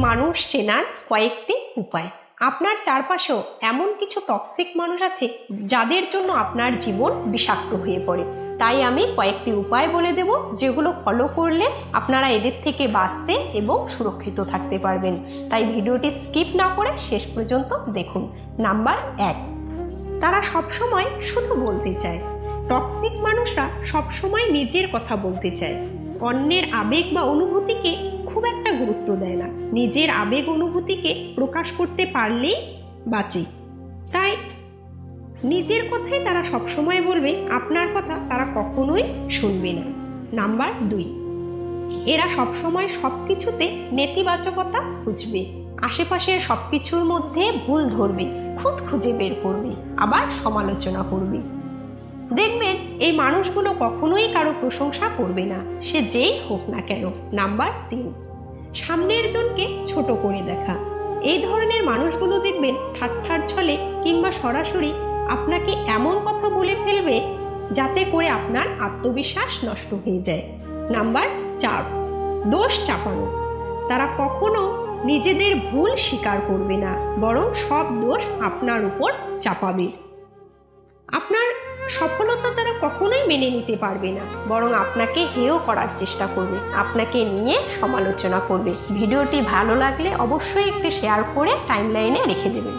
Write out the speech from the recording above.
মানুষ চেনার কয়েকটি উপায়। আপনার চারপাশেও এমন কিছু টক্সিক মানুষ আছে যাদের জন্য আপনার জীবন বিষাক্ত হয়ে পড়ে। তাই আমি কয়েকটি উপায় বলে দেব যেগুলো ফলো করলে আপনারা এদের থেকে বাঁচতে এবং সুরক্ষিত থাকতে পারবেন। তাই ভিডিওটি স্কিপ না করে শেষ পর্যন্ত দেখুন। নাম্বার এক, তারা সবসময় শুধু বলতে চায়। টক্সিক মানুষরা সবসময় নিজের কথা বলতে চায়। অন্যের আবেগ বা অনুভূতিকে গুরুত্ব দেয় না। নিজের আবেগ অনুভূতিকে প্রকাশ করতে পারলেই বাঁচে। তাই নিজের কথাই তারা সবসময় বলবে আপনার কথা তারা কখনোই শুনবে না। নাম্বার দুই, এরা সবসময় সব কিছুতে নেতিবাচকতা খুঁজবে। আশেপাশের সব কিছুর মধ্যে ভুল ধরবে খুদ খুঁজে বের করবে, আবার সমালোচনা করবে। দেখবেন, এই মানুষগুলো কখনোই কারও প্রশংসা করবে না, সে যেই হোক না কেন। নাম্বার তিন সামনের জনকে ছোট করে দেখা। এই ধরনের মানুষগুলো দেখবেন ঠাট্টার ছলে কিংবা সরাসরি আপনাকে এমন কথা বলে ফেলবে যাতে করে আপনার আত্মবিশ্বাস নষ্ট হয়ে যায়। নাম্বার চার, দোষ চাপানো। তারা কখনো নিজেদের ভুল স্বীকার করবে না, বরং সব দোষ আপনার উপর চাপাবে। আপনার সফলতা তারা কখনোই মেনে নিতে পারবে না। বরং আপনাকে হেয় করার চেষ্টা করবে, আপনাকে নিয়ে সমালোচনা করবে। ভিডিওটি ভালো লাগলে অবশ্যই একটি শেয়ার করে টাইমলাইনে রেখে দেবেন।